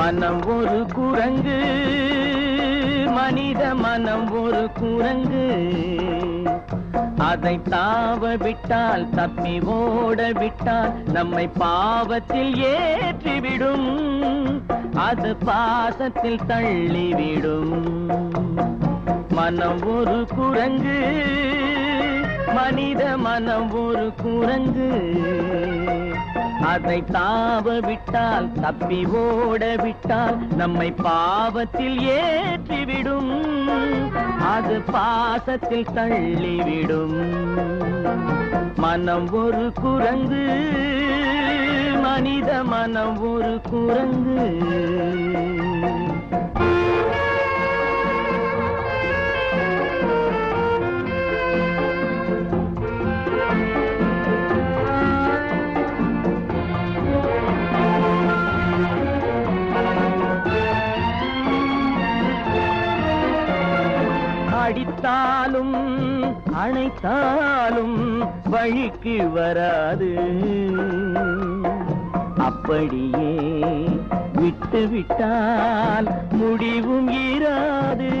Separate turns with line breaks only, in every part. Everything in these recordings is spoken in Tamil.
மனம் ஒரு குரங்கு மனித மனம் ஒரு குரங்கு. அதை தாவ விட்டால் தப்பி ஓட விட்டால் நம்மை பாவத்தில் ஏற்றிவிடும். அது பாசத்தில் தள்ளிவிடும். மனம் ஒரு குரங்கு மனித மனம் ஒரு குரங்கு. அதை தாவ விட்டால் தப்பி ஓட விட்டால் நம்மை பாவத்தில் ஏற்றிவிடும். அது பாசத்தில் தள்ளிவிடும். மனம் ஒரு குரங்கு மனித மனம் ஒரு குரங்கு. அடித்தாலும் அணைத்தாலும் வழிக்கு வராது. அப்படியே விட்டு விட்டால் முடிவும் இராது.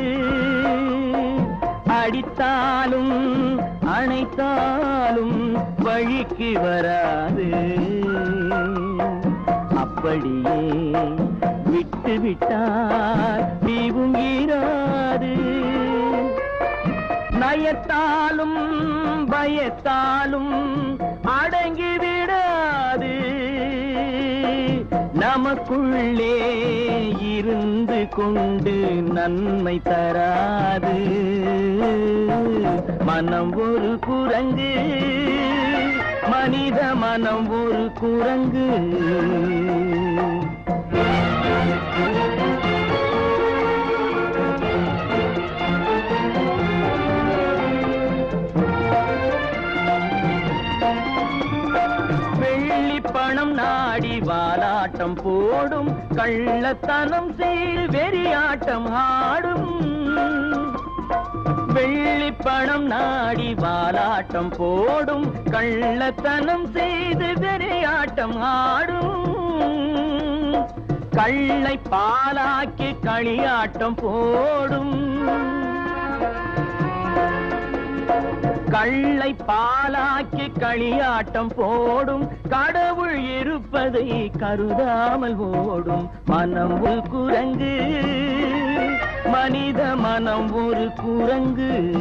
அடித்தாலும் அணைத்தாலும் வழிக்கு வராது. அப்படியே விட்டு விட்டால் தீவும் பயத்தாலும் பயத்தாலும் அடங்கி விடாது நமக்குள்ளே இருந்து கொண்டு நன்மை தராது. மனம் ஒரு குரங்கு மனித மனம் ஒரு குரங்கு. பணம் நாடி வாலாட்டம் போடும் கள்ளத்தனம் செய்து வெறியாட்டம் ஆடும். வெள்ளி பணம் நாடி வாலாட்டம் போடும் கள்ளத்தனம் செய்து வெறியாட்டம் ஆடும். கள்ளை பாலாக்கி களியாட்டம் போடும். கள்ளை பாலாக்கி களியாட்டம் போடும். கடவுள் இருப்பதை கருதாமல் ஓடும். மனம் ஒரு குரங்கு. மனித மனம் ஒரு குரங்கு.